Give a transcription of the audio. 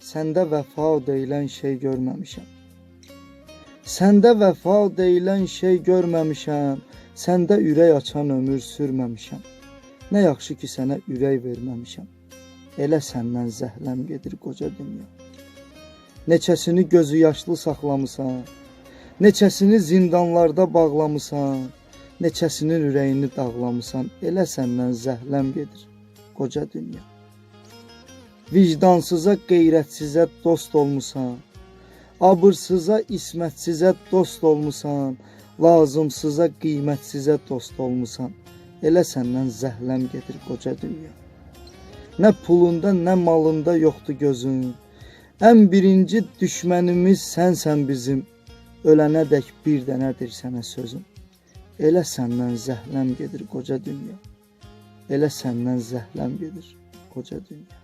Səndə vəfa deyilən şey görməmişəm. Səndə vəfa deyilən şey görməmişəm. Səndə ürək açan ömür sürməmişəm. Nə yaxşı ki sənə ürək verməmişəm. Elə səndən zəhləm gedir qoca dünya. Neçəsini gözü yaşlı saxlamısan. Neçəsini zindanlarda bağlamısan. Neçəsinin ürəyini dağlamısan. Elə səndən zəhləm gedir qoca dünya. Vicdansıza, qeyrətsizə dost olmusan. Abırsıza, ismətsizə dost olmusan. Lazımsıza, qiymətsizə dost olmusan. Elə səndən zəhləm gedir qoca dünya. Nə pulunda, nə malında yoxdur gözün. Ən birinci düşmənimiz sənsən bizim. Ölənədək bir dənədir sənə sözüm. Elə səndən zəhləm gedir qoca dünya. Elə səndən zəhləm gedir qoca dünya.